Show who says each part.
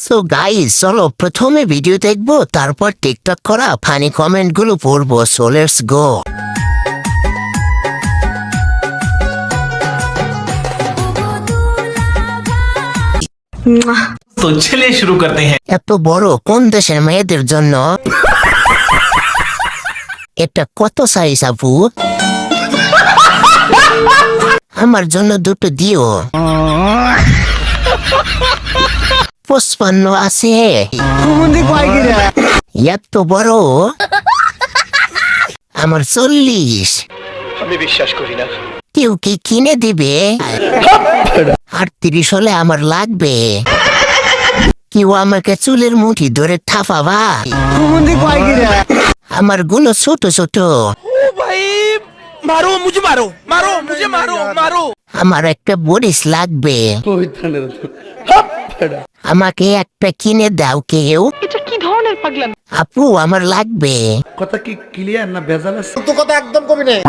Speaker 1: So guys চলো প্রথমে video দেখব তারপর টিকটক করা ফানি কমেন্টগুলো পড়ব সো লেটস গো
Speaker 2: তো চলে শুরু করতে হ্যাঁ
Speaker 1: এত বড় কোন দেশের মেয়েদের জন্য? এটা কত সাইজ আপু? আমার জন্য দুটো দিও। পঁচপান্ন আছে। এত বড়? আমার চল্লিশ।
Speaker 3: আমি বিশ্বাস করি না।
Speaker 1: কেউ কি কিনে দিবে? আটত্রিশ হলে আমার লাগবে। কেউ আমাকে চুলের মুঠি ধরে থাপাবা আমারগুলো ছোট ছোট।
Speaker 3: মারো মুঝে মারো মারো মুঝে মারো মারো।
Speaker 1: আমার একটা বরিস লাগবে। আমাকে একটা কিনে দাও কেউ।
Speaker 4: এটা কি ধরনের পাগলামি?
Speaker 1: আপু আমার লাগবে।
Speaker 5: কথা কি ক্লিয়ার না ভেজাল আছে?
Speaker 6: তো কথা একদম কবি নেই।